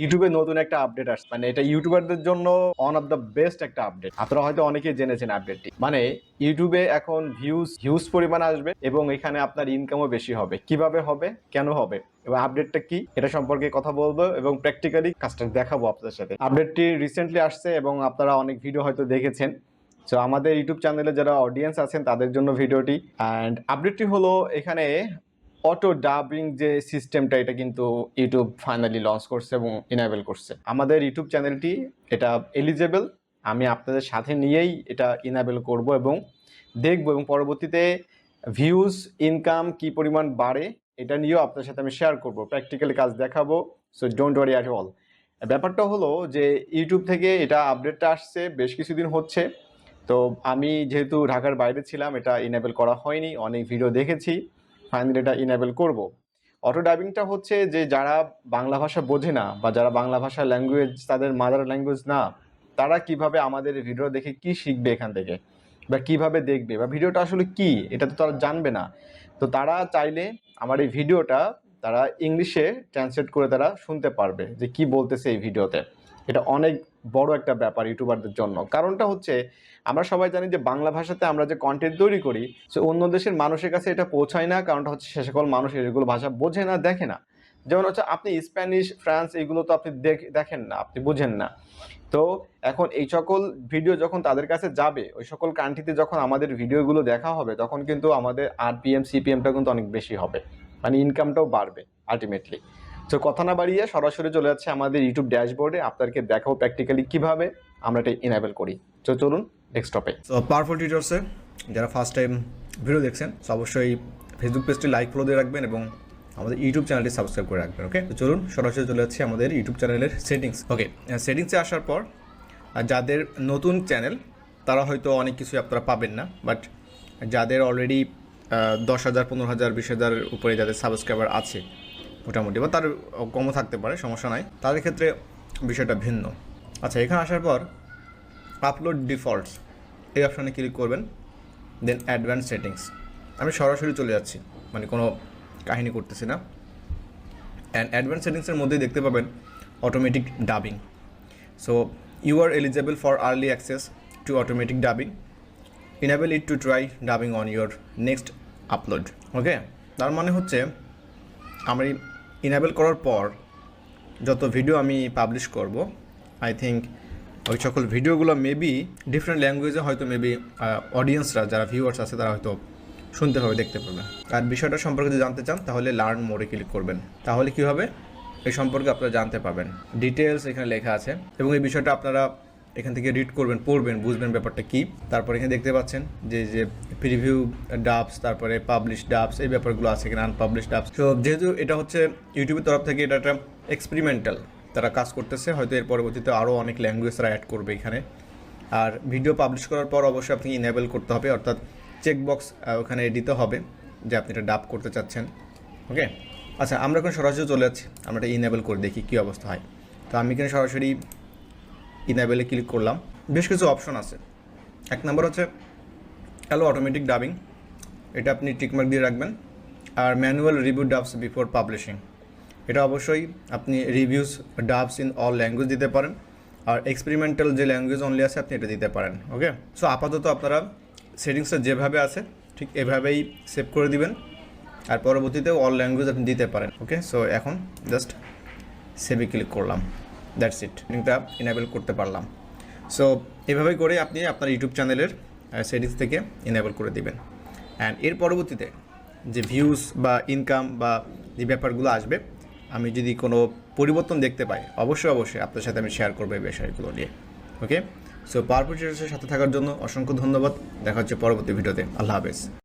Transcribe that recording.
ইউটিউবে নতুন একটা আপডেট আসছে। মানে এটা ইউটিউবারদের জন্য ওয়ান অফ দ্য বেস্ট একটা আপডেট আপনারা হয়তো অনেকেই জেনেছেন আপডেটটি মানে ইউটিউবে এখন ভিউজ হিউজ পরিমাণ আসবে এবং এখানে আপনার ইনকামও বেশি হবে। কীভাবে হবে? কেন হবে? এবং আপডেটটা কি? এটা সম্পর্কে কথা বলব এবং প্র্যাকটিক্যালি কাজটা দেখাবো আপনাদের সাথে। আপডেটটি রিসেন্টলি আসছে এবং আপনারা অনেক ভিডিও হয়তো দেখেছেন। সো আমাদের ইউটিউব চ্যানেলে যারা অডিয়েন্স আছেন, তাদের জন্য ভিডিওটি অ্যান্ড আপডেটটি হলো এখানে অটো ডাবিং যে সিস্টেমটা এটা কিন্তু ইউটিউব ফাইনালি লঞ্চ করছে এবং ইনেবল করছে। আমাদের ইউটিউব চ্যানেলটি এটা এলিজেবল আমি আপনাদের সাথে নিয়েই এটা ইনেবল করব এবং দেখব এবং পরবর্তীতে ভিউজ ইনকাম কি পরিমাণ বাড়ে, এটা নিয়েও আপনার সাথে আমি শেয়ার করব প্র্যাকটিক্যালি কাজ দেখাবো so don't worry at all ব্যাপারটা হলো যে ইউটিউব থেকে এটা আপডেটটা আসছে, বেশ কিছুদিন হচ্ছে, তো আমি যেহেতু ঢাকার বাইরে ছিলাম, এটা ইনেবল করা হয়নি, অনেক ভিডিও দেখেছি ফাইনালি এটা ইনেবল করব। অটো ডাবিংটা হচ্ছে যে যারা বাংলা ভাষা বোঝে না বা যারা বাংলা ভাষা ল্যাঙ্গুয়েজ তাদের মাদার ল্যাঙ্গুয়েজ না, তারা কীভাবে আমাদের ভিডিও দেখে কি শিখবে এখান থেকে? বা কীভাবে দেখবে? বা ভিডিওটা আসলে কি? এটা তো তারা জানবে না। তো তারা চাইলে আমার এই ভিডিওটা তারা ইংলিশে ট্রান্সলেট করে তারা শুনতে পারবে যে কি বলতেছে এই ভিডিওতে এটা অনেক বড় একটা ব্যাপার ইউটিউবারদের জন্য। কারণটা হচ্ছে, আমরা সবাই জানি যে বাংলা ভাষাতে আমরা যে কন্টেন্ট তৈরি করি, সে অন্য দেশের মানুষের কাছে এটা পৌঁছায় না। কারণটা হচ্ছে, সে সকল মানুষ এগুলো ভাষা বোঝে না, দেখে না। যেমন হচ্ছে, আপনি স্প্যানিশ ফ্রান্স এগুলো তো আপনি দেখ- দেখেন না, আপনি বুঝেন না। তো এখন এই সকল ভিডিও যখন তাদের কাছে যাবে, ওই সকল কান্ট্রিতে যখন আমাদের ভিডিওগুলো দেখা হবে, তখন কিন্তু আমাদের আর পি আরপিএম সিপিএমটা কিন্তু অনেক বেশি হবে। মানে ইনকামটাও বাড়বে আলটিমেটলি তো কথা না বাড়িয়ে সরাসরি চলে যাচ্ছে আমাদের ইউটিউব ড্যাশবোর্ডে আপনাদেরকে দেখাবো প্র্যাকটিক্যালি কীভাবে আমরা এটা ইনেবল করি। তো চলুন ডেস্কটপে সো পাওয়ারফুল টিউটার্সে যারা ফার্স্ট টাইম ভিডিও দেখছেন, so অবশ্যই ফেসবুক পেজটি লাইক ফলো দিয়ে রাখবেন এবং আমাদের ইউটিউব চ্যানেলটি সাবস্ক্রাইব করে রাখবেন ওকে তো চলুন সরাসরি চলে যাচ্ছে আমাদের ইউটিউব চ্যানেলের সেটিংস ওকে সেটিংসে আসার পর যাদের নতুন চ্যানেল তারা হয়তো অনেক কিছুই আপনারা পাবেন না বাট যাদের অলরেডি দশ হাজার, পনেরো হাজার, বিশ হাজারের উপরে যাদের সাবস্ক্রাইবার আছে মোটামুটি, বা তার কমও থাকতে পারে, সমস্যা নাই। তাদের ক্ষেত্রে বিষয়টা ভিন্ন। আচ্ছা এখানে আসার পর আপলোড ডিফল্টস এই অপশানে ক্লিক করবেন দেন অ্যাডভান্স সেটিংস আমি সরাসরি চলে যাচ্ছি মানে কোনো কাহিনী করতেছি না। অ্যান্ড অ্যাডভান্স সেটিংসের মধ্যেই দেখতে পাবেন automatic dubbing so you are eligible for early access to automatic dubbing enable it to try dubbing on your next upload okay তার মানে হচ্ছে আমি ইনেবল করার পর যত ভিডিও আমি পাবলিশ করব আই থিঙ্ক ওই সকল ভিডিওগুলো মেবি ডিফারেন্ট ল্যাঙ্গুয়েজে হয়তো মেবি অডিয়েন্সরা যারা ভিউয়ার্স আছে, তারা হয়তো শুনতে হবে দেখতে পাবে। আর বিষয়টা সম্পর্কে যদি জানতে চান, তাহলে লার্ন মোড়ে ক্লিক করবেন। তাহলে কি হবে? এই সম্পর্কে আপনারা জানতে পাবেন। ডিটেলস এখানে লেখা আছে। এবং এই বিষয়টা আপনারা এখান থেকে রিড করবেন, পড়বেন, বুঝবেন ব্যাপারটা কি। তারপর এখানে দেখতে পাচ্ছেন যে যে প্রিভিউ ডাবস তারপরে পাবলিশ ডাবস এই ব্যাপারগুলো আছে এখানে আনপাবলিশ ডাবস তো যেহেতু এটা হচ্ছে ইউটিউবের তরফ থেকে এটা একটা এক্সপেরিমেন্টাল তারা কাজ করতেছে, হয়তো এর পরবর্তীতে আরও অনেক ল্যাঙ্গুয়েজ তারা অ্যাড করবে এখানে। আর ভিডিও পাবলিশ করার পর অবশ্যই আপনি ইনেবল করতে হবে, অর্থাৎ চেকবক্স ওখানে দিতে হবে যে আপনি এটা ডাব করতে চাচ্ছেন। ওকে আচ্ছা আমরা এখন সরাসরি চলে যাচ্ছি। আমরা এটা ইনেবল করে দেখি কী অবস্থা হয়। তো আমি এখানে সরাসরি ইনেবলে ক্লিক করলাম। বেশ কিছু অপশন আছে। এক নম্বর হচ্ছে হ্যালো অটোমেটিক ডাবিং এটা আপনি টিকমার্ক দিয়ে রাখবেন। আর manual review dubs before publishing এটা অবশ্যই আপনি reviews dubs in all language দিতে পারেন। আর এক্সপেরিমেন্টাল যে ল্যাঙ্গুয়েজ অনলি আছে, আপনি এটা দিতে পারেন। ওকে সো আপাতত আপনারা সেটিংসটা যেভাবে আছে, ঠিক এভাবেই সেভ করে দিবেন। আর পরবর্তীতে অল ল্যাঙ্গুয়েজ আপনি দিতে পারেন। ওকে সো এখন জাস্ট সেভে ক্লিক করলাম। That's it. লিঙ্কটা ইনেবল করতে পারলাম। সো এভাবেই করে আপনি আপনার ইউটিউব চ্যানেলের সেটিংস থেকে ইনেবল করে দিবেন। অ্যান্ড এর পরবর্তীতে যে ভিউজ বা ইনকাম বা যে ব্যাপারগুলো আসবে, আমি যদি কোনো পরিবর্তন দেখতে পাই, অবশ্যই অবশ্যই আপনার সাথে আমি শেয়ার করব এই বিষয়গুলো নিয়ে। ওকে সো পাওয়ার সাথে থাকার জন্য অসংখ্য ধন্যবাদ। দেখা হচ্ছে পরবর্তী ভিডিওতে। আল্লাহ হাফেজ।